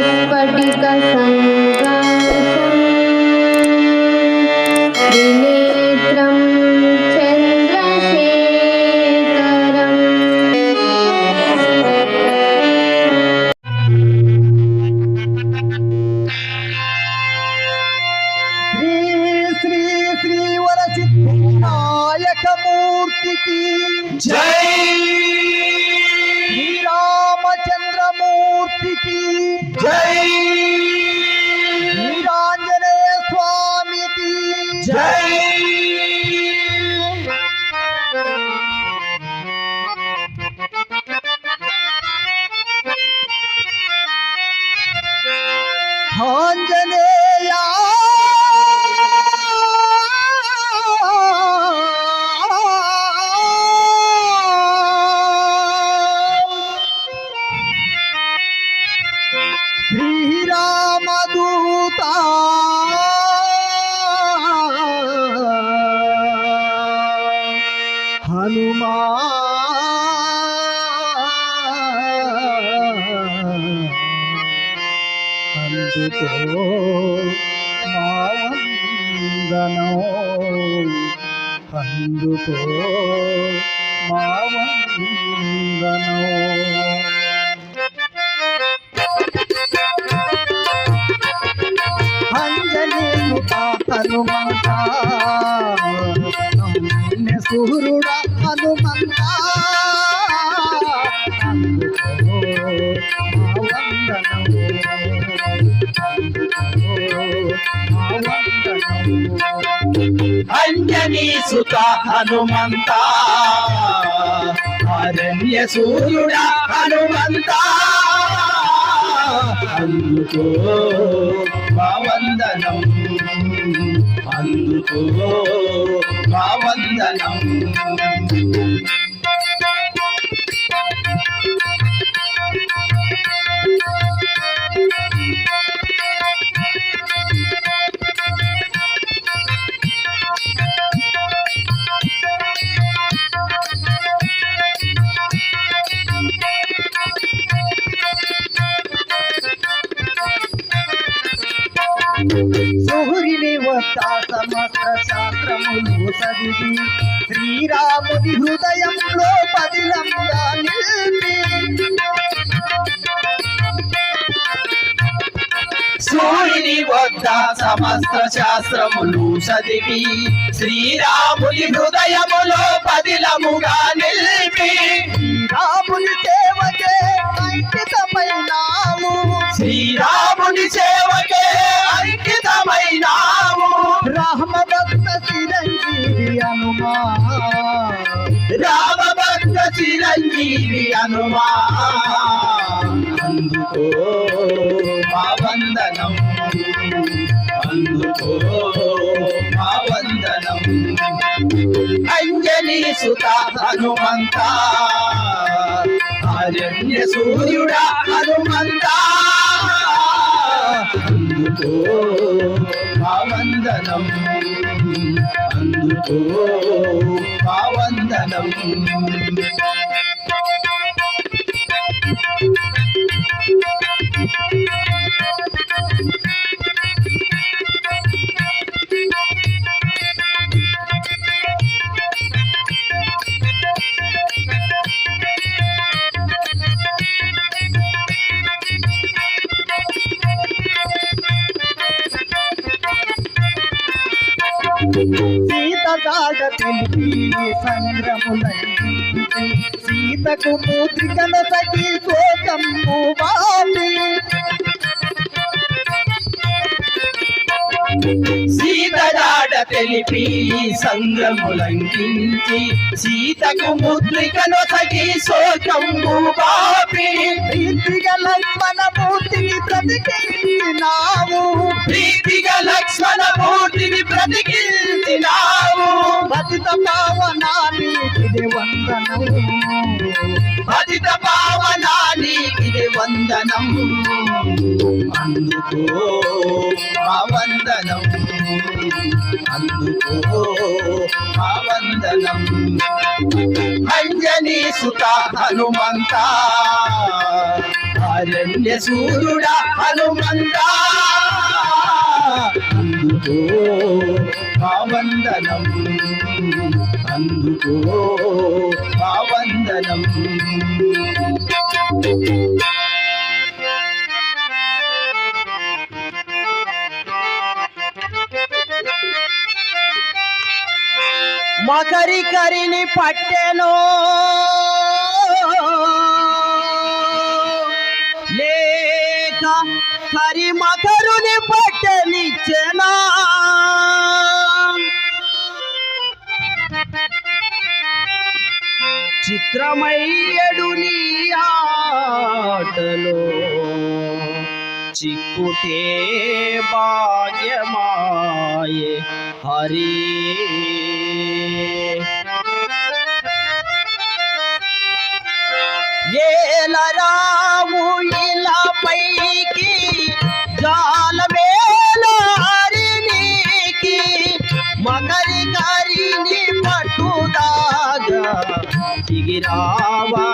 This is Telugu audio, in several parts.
स्फटिक संग అందుకో మా వందనం అందుకో మా వందనం అంజనేయుత హనుమంత నమ్మె హనుమంత అంజనీ సుత హనుమంత. అరణ్య సూర్యుడ హనుమంత. అందుకో మా వందనం అందుకో మా వందనం సుహురిని సమస్త శాస్త్రములు చదివి శ్రీరాముని హృదయంలో పదిలంగా నిలిపి సూర్యుని వద్ద సమస్త శాస్త్రములు చదివి శ్రీరాముని హృదయములో పదిలముగా నిలిపి రాముని సేవకే అంకితమైనాము శ్రీరాముని సేవకే అంకితమైనాము రామ భక్త చిరంజీవి హనుమా రామ భక్త చిరంజీవి అనుమా అందుకో వందనం. అందుకో మా వందనం. అంజనీ సుత హనుమంత. అరణ్య సూర్యుడ హనుమంత. అందుకో మా వందనం. అందుకో మా వందనం. సంగ్రములై సీతకు మూత్రికల సఖి శోకము బాపి తెలిపి సంగ్రములంకించి సీతకు ముద్రికను తగి శోకంబు బాపి. ప్రీతిగా లక్ష్మణ మూర్తిని బ్రతికినావు ప్రీతిగా లక్ష్మణ మూర్తిని బ్రతికించినావు. పతిత పావనానికి వందనం పతిత పావనా వందనం. అందుకో మా వందనం అందుకో మా వందనం అంజనీ సుత హనుమంత. అరణ్య సూరుడ హనుమంత. అందుకో మా వందనం అందుకో మకరి కరిని పట్టెను. లేక కరి మకరుని పట్టెనిచ్చెనా. భద్రమయ్యడు నీ ఆటలో. చిక్కుటే భాగ్యమాయే హరి. ఏలరావు ఇలాపై ராவா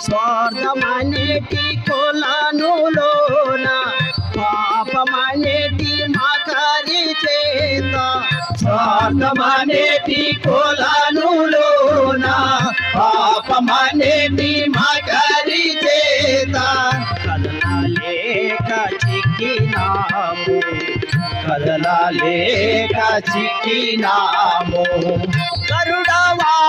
స్వార్థమనేటి కొలనులోన పాపమనేటి మాకారి చేత. స్వార్థమనేటి కొలనులోన పాపమనేటి మాకారి చేత. కదలలేక చిక్కినాము కదలలేక చిక్కినాము. కరుడవాహనమే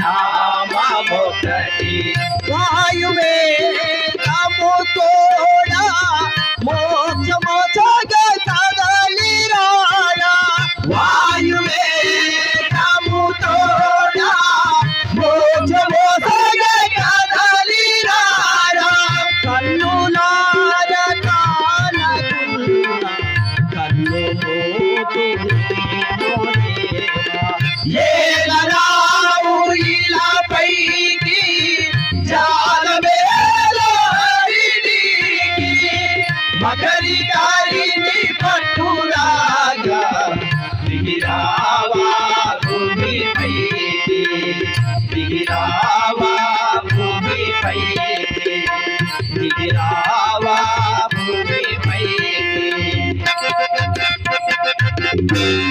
నామొకటి వాయువే నమ్ము తోడా మోక్షమో Thank.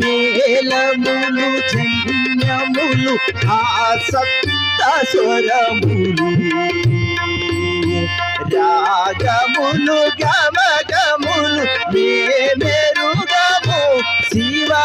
మేలములు జన్యములు ఆ సప్త స్వరములు. రాగములు గమగములు మేమెరుగము శివా.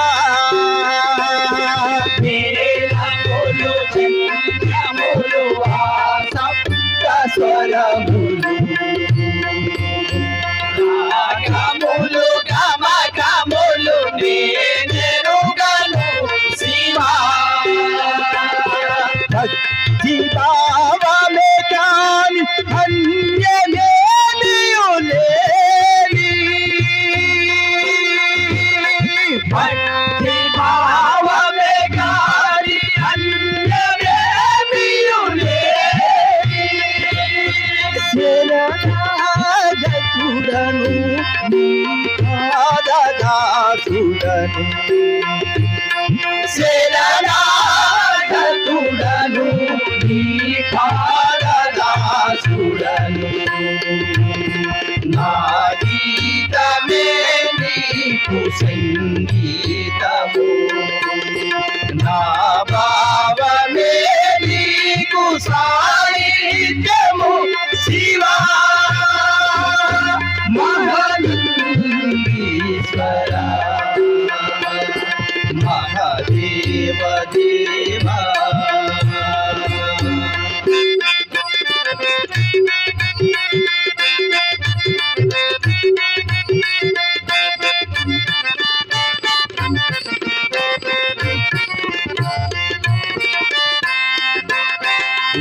భక్తి భావమే కాని అన్యమేమియు లేని భక్తి భావమే కాని అన్యమేమియు లేని? శరణాగతుడను నీ పాదదాసుడను. నీకు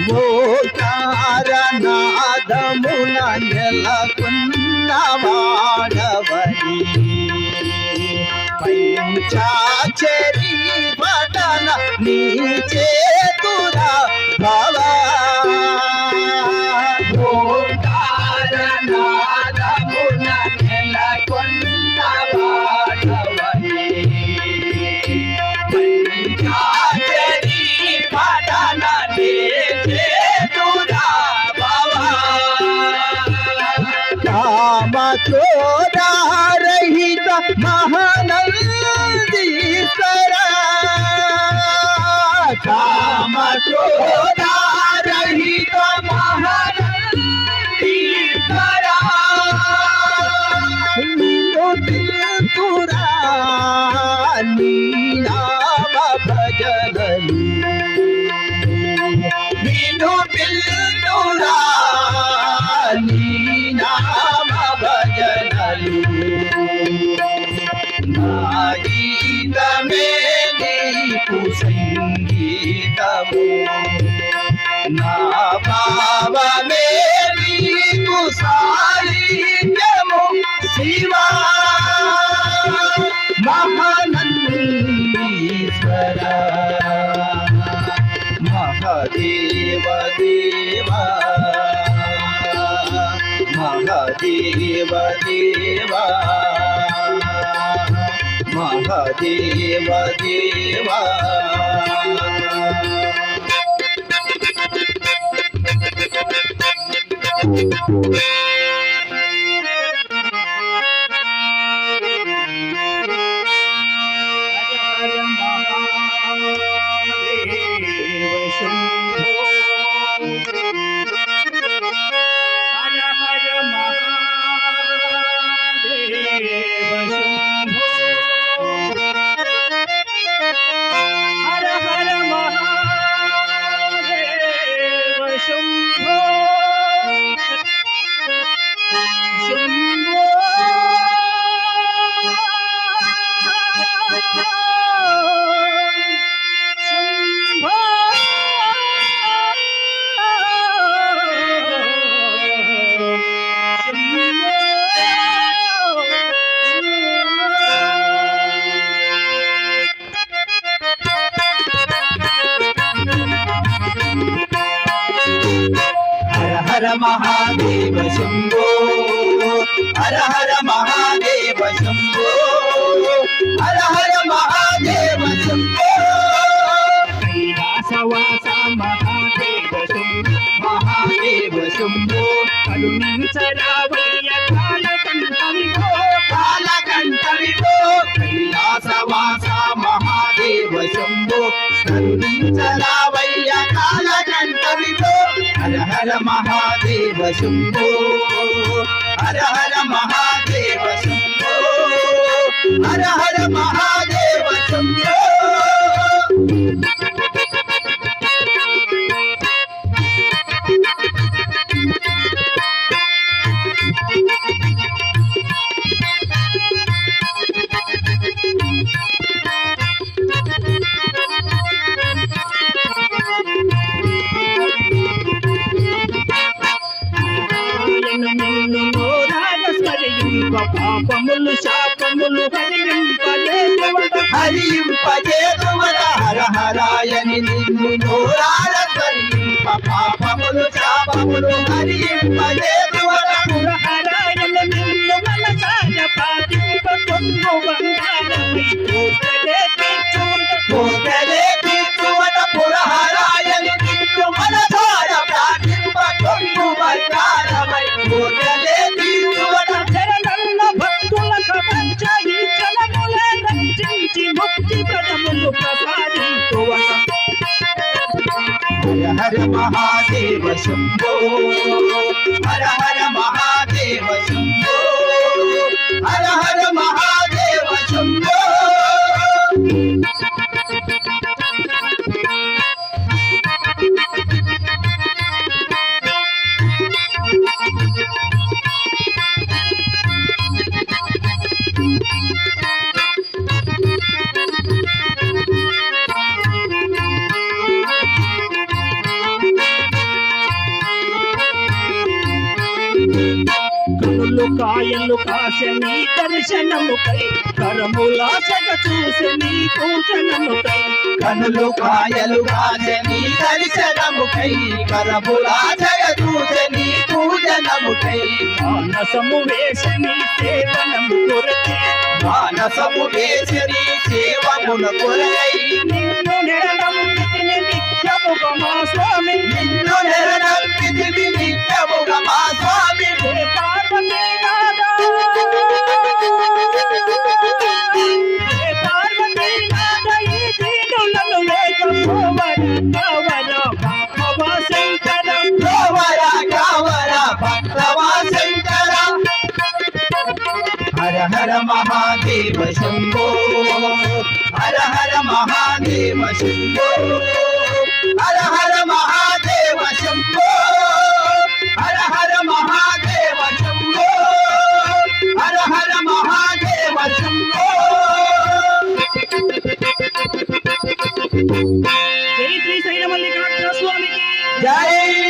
మోకారనాదమున నెలకున్నవాడవని పంచాచరి పటన నీ చేతురా భవా Sakura భావమే నీకు సాహిత్యము శివా మహానందీశ్వర మహాదేవ దేవా మహాదేవ దేవా మహదేవ దేవా హర Thank you. కరుణించరావయ్య కాలకంఠ విభో హర హర మహాదేవ శంభో. హర హర మహాదేవ శంభో. హర హర మహాదేవ శంభో. పాపములు శాపములు హరింపలేవట హరింపజేతుమల హర హరాయని నిన్ను నోరాల స్మరింప పాపములు శాపములు హరింపజేతుమల హర మహాదేవ శంభో హర హర మహాదేవ శంభో హర హర మహాదేవ శంభో. కాయలు కాసని దర్శనముకై కరములాసగ చూసని పూజనముకై కనులు కాయలు కాజని దర్శనముఖై కరములా జగదూజని పూజనముఖై మానసము వేసని సేవనము కొరకే మానసము వేసని సేవమున కొరై నిన్ను నెరడం నితిని నిత్యముగ మా స్వామి. నిన్ను నెరనంపితివి నిత్యముగా మా స్వామి. హర మహాదేవ శంభో హర హర మహాదేవ శంభో జై శ్రీ శైలమల్లికార్జున స్వామికి. జై